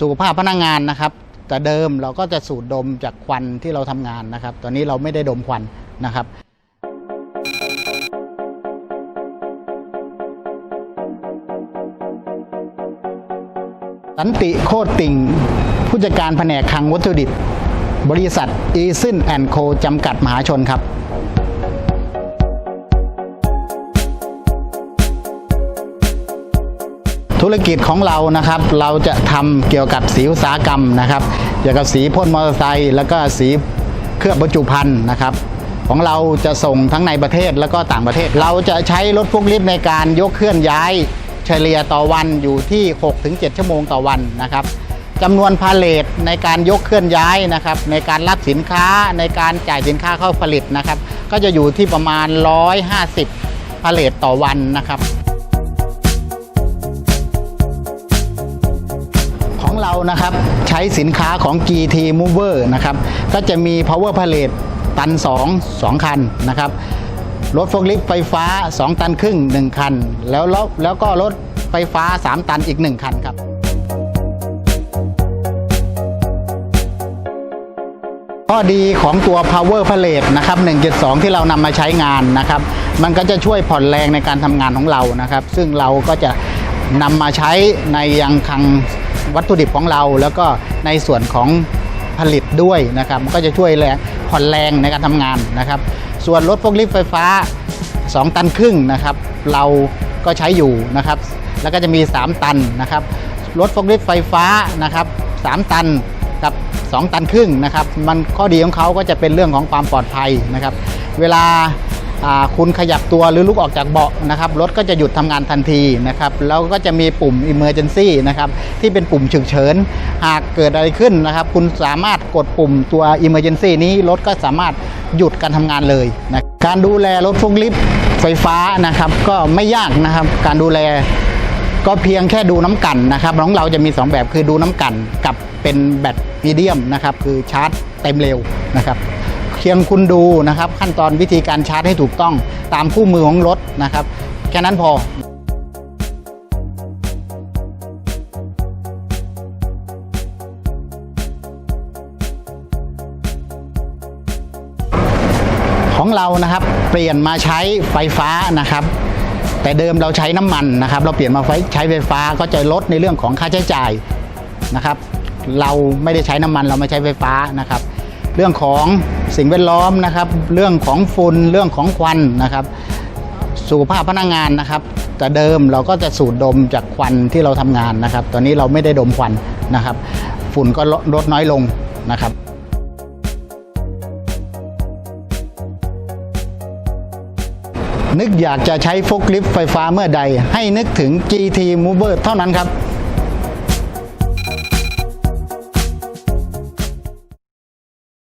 สุขภาพพนักงานนะครับ แต่เดิมเราก็จะสูดดมจากควันที่เราทำงานนะครับ ตอนนี้เราไม่ได้ดมควันนะครับสันติโคตรติ่ง ผู้จัดการแผนกคลังวัตถุดิบ บริษัทอีซึนแอนโคจำกัดมหาชนครับ ธุรกิจของเรานะครับ เราจะทำเกี่ยวกับสีอุตสาหกรรมนะครับเกี่ยวกับสีพ่นมอเตอร์ไซค์แล้วก็สีเคลือบบรรจุภัณฑ์นะครับ ของเราจะส่งทั้งในประเทศแล้วก็ต่างประเทศ เราจะใช้รถพวกลิฟต์ในการยกเคลื่อนย้ายเฉลี่ยต่อวันอยู่ที่ 6-7 ชั่วโมงต่อวันนะครับจำนวนพาเลทในการยกเคลื่อนย้ายนะครับ ในการรับสินค้าในการจ่ายสินค้าเข้าผลิตนะครับ ก็จะอยู่ที่ประมาณ 150 พาเลทต่อวันนะครับ เรานะครับใช้สินค้าของ GT Mover นะครับก็จะมี Power Palette ตัน 2 2 คันนะครับรถโฟล์คลิฟไฟฟ้า 2 ตันครึ่ง 1 คันแล้วแล้วแล้วก็รถไฟฟ้า 3 ตันอีก 1 คันครับข้อดีของตัว power palette นะครับ 1.2 ที่เรานำมาใช้งานนะครับ มันก็จะช่วยผ่อนแรงในการทำงานของเรานะครับ ซึ่งเราก็จะนำมาใช้ในยังคัง วัตถุดิบของเรา แล้วก็ในส่วนของผลิตด้วยนะครับก็จะช่วยแรงผ่อนแรงในการทำงานนะครับ ส่วนรถพวกลิฟต์ไฟฟ้า 2 ตันครึ่งนะครับเราก็ใช้อยู่นะครับ แล้วก็จะมี 3 ตันนะครับรถฟอกลิฟต์ไฟฟ้านะครับ3ตันกับ 2 ตันครึ่งนะครับ มันข้อดีของเขาก็จะเป็นเรื่องของความปลอดภัยนะครับ เวลา คุณขยับตัวหรือลุกออกจากเบาะนะครับรถก็จะหยุดทำงานทันทีนะครับแล้วก็จะมีปุ่ม Emergency นะครับที่เป็นปุ่มฉุกเฉิน หากเกิดอะไรขึ้นนะครับคุณสามารถกดปุ่มตัว Emergency นี้รถก็สามารถหยุดการทำงานเลยนะการดูแลรถฟอกลิฟต์ไฟฟ้านะครับก็ไม่ยากนะครับการดูแลก็เพียงแค่ดูน้ำกันนะครับของเราจะมี 2 แบบคือดูน้ำกันกับเป็นแบตมีเดียมนะครับคือชาร์จเต็มเร็วนะครับ พียงคุณดูนะครับ ขั้นตอนวิธีการชาร์จให้ถูกต้องตามคู่มือของรถนะครับ แค่นั้นพอของเรานะครับเปลี่ยนมาใช้ไฟฟ้านะครับ แต่เดิมเราใช้น้ำมันนะครับ เราเปลี่ยนมาไฟใช้ไฟฟ้าก็จะลดในเรื่องของค่าใช้จ่ายนะครับ เราไม่ได้ใช้น้ำมันเราไม่ใช้ไฟฟ้านะครับ เรื่องของสิ่งแวดล้อมนะครับ เรื่องของฝุ่นเรื่องของควันนะครับสุขภาพพนักงานนะครับ แต่เดิมเราก็จะสูดดมจากควันที่เราทำงานนะครับ ตอนนี้เราไม่ได้ดมควันนะครับ ฝุ่นก็ลดลดน้อยลงนะครับนึกอยากจะใช้ฟล์คลิฟต์ไฟฟ้าเมื่อใด ให้นึกถึง GT Mover เท่านั้นครับ